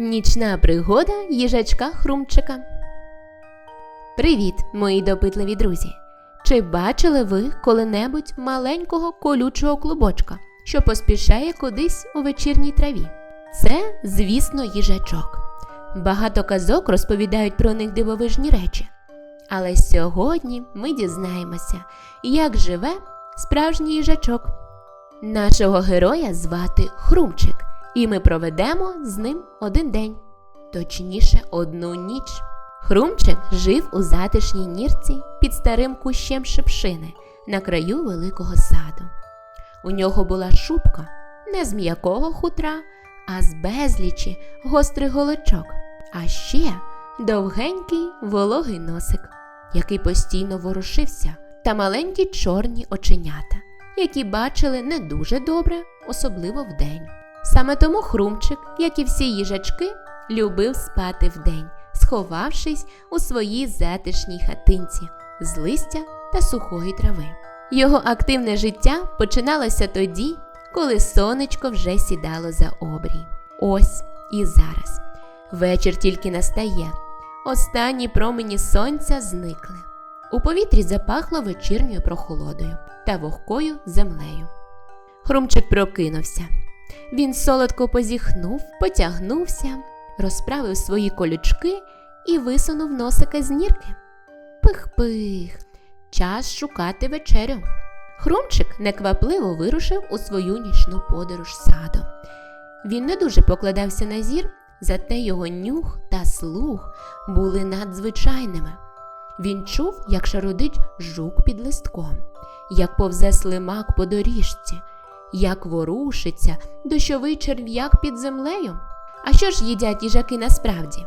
Нічна пригода їжачка Хрумчика. Привіт, мої допитливі друзі! Чи бачили ви коли-небудь маленького колючого клубочка, що поспішає кудись у вечірній траві? Це, звісно, їжачок. Багато казок розповідають про них дивовижні речі. Але сьогодні ми дізнаємося, як живе справжній їжачок. Нашого героя звати Хрумчик, і ми проведемо з ним один день, точніше, одну ніч. Хрумчик жив у затишній нірці під старим кущем шипшини на краю великого саду. У нього була шубка не з м'якого хутра, а з безлічі гострих голочок, а ще довгенький вологий носик, який постійно ворушився, та маленькі чорні оченята, які бачили не дуже добре, особливо вдень. Саме тому Хрумчик, як і всі їжачки, любив спати вдень, сховавшись у своїй затишній хатинці з листя та сухої трави. Його активне життя починалося тоді, коли сонечко вже сідало за обрій. Ось і зараз. Вечір тільки настає. Останні промені сонця зникли. У повітрі запахло вечірньою прохолодою та вогкою землею. Хрумчик прокинувся. Він солодко позіхнув, потягнувся, розправив свої колючки і висунув носика з нірки. Пих-пих, час шукати вечерю. Хрумчик неквапливо вирушив у свою нічну подорож садом. Він не дуже покладався на зір, зате його нюх та слух були надзвичайними. Він чув, як шародить жук під листком, як повзе слимак по доріжці, як ворушиться дощовий черв'як під землею. А що ж їдять їжаки насправді?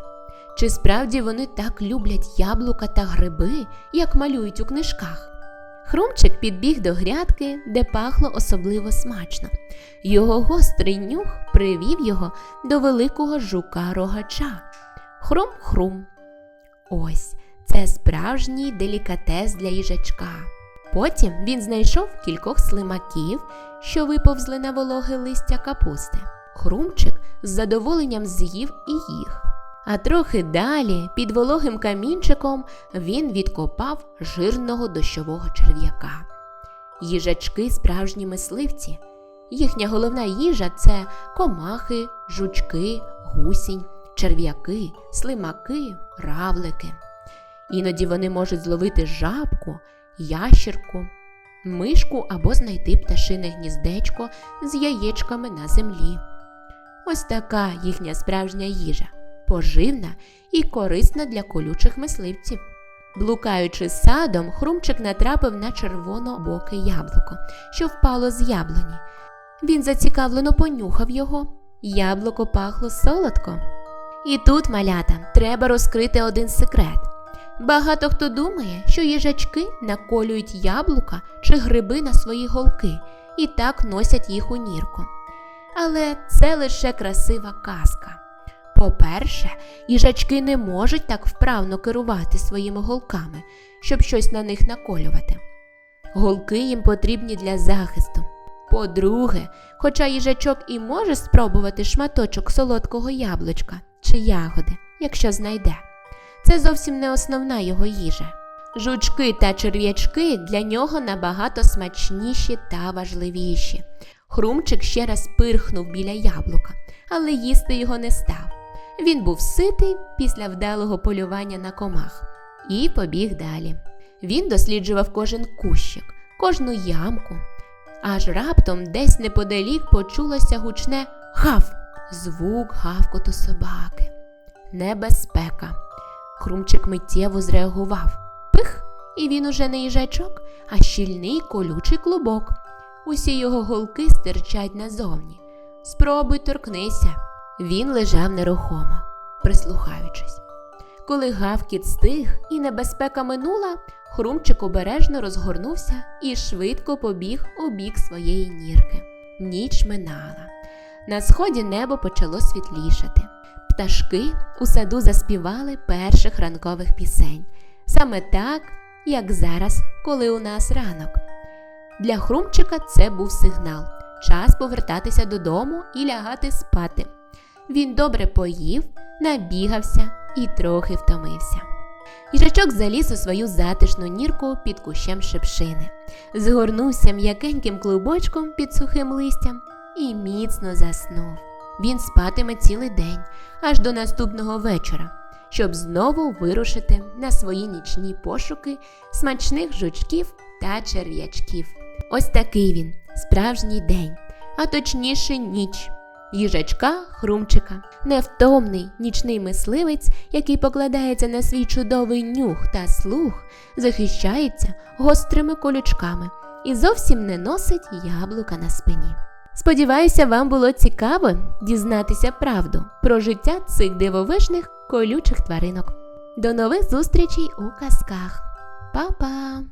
Чи справді вони так люблять яблука та гриби, як малюють у книжках? Хрумчик підбіг до грядки, де пахло особливо смачно. Його гострий нюх привів його до великого жука рогача. Хрум-хрум. Ось це справжній делікатес для їжачка. Потім він знайшов кількох слимаків, що виповзли на вологе листя капусти. Хрумчик з задоволенням з'їв і їх. А трохи далі, під вологим камінчиком, він відкопав жирного дощового черв'яка. Їжачки справжні мисливці. Їхня головна їжа це комахи, жучки, гусінь, черв'яки, слимаки, равлики. Іноді вони можуть зловити жабку, ящірку, мишку або знайти пташине гніздечко з яєчками на землі. Ось така їхня справжня їжа поживна і корисна для колючих мисливців. Блукаючи садом, хрумчик натрапив на червоно-боке яблуко, що впало з яблуні. Він зацікавлено понюхав його. Яблуко пахло солодко. І тут, малята, треба розкрити один секрет. Багато хто думає, що їжачки наколюють яблука чи гриби на свої голки і так носять їх у нірку. Але це лише красива казка. По-перше, їжачки не можуть так вправно керувати своїми голками, щоб щось на них наколювати. Голки їм потрібні для захисту. По-друге, хоча їжачок і може спробувати шматочок солодкого яблучка чи ягоди, якщо знайде, це зовсім не основна його їжа. Жучки та черв'ячки для нього набагато смачніші та важливіші. Хрумчик ще раз пирхнув біля яблука, але їсти його не став. Він був ситий після вдалого полювання на комах і побіг далі. Він досліджував кожен кущик, кожну ямку. Аж раптом десь неподалік почулося гучне гав, звук гавкоту собаки. Небезпека. Хрумчик миттєво зреагував. Пих, і він уже не їжачок, а щільний колючий клубок. Усі його голки стирчать назовні. Спробуй торкнися. Він лежав нерухомо, прислухаючись. Коли гавкіт стих і небезпека минула, Хрумчик обережно розгорнувся і швидко побіг у бік своєї нірки. Ніч минала. На сході небо почало світлішати. Пташки у саду заспівали перших ранкових пісень, саме так, як зараз, коли у нас ранок. Для Хрумчика це був сигнал час повертатися додому і лягати спати. Він добре поїв, набігався і трохи втомився. Їжачок заліз у свою затишну нірку під кущем шипшини, згорнувся м'якеньким клубочком під сухим листям і міцно заснув. Він спатиме цілий день аж до наступного вечора, щоб знову вирушити на свої нічні пошуки смачних жучків та черв'ячків. Ось такий він, справжній день, а точніше ніч. Їжачка хрумчика, невтомний нічний мисливець, який покладається на свій чудовий нюх та слух, захищається гострими колючками і зовсім не носить яблука на спині. Сподіваюся, вам було цікаво дізнатися правду про життя цих дивовижних колючих тваринок. До нових зустрічей у казках. Па-па!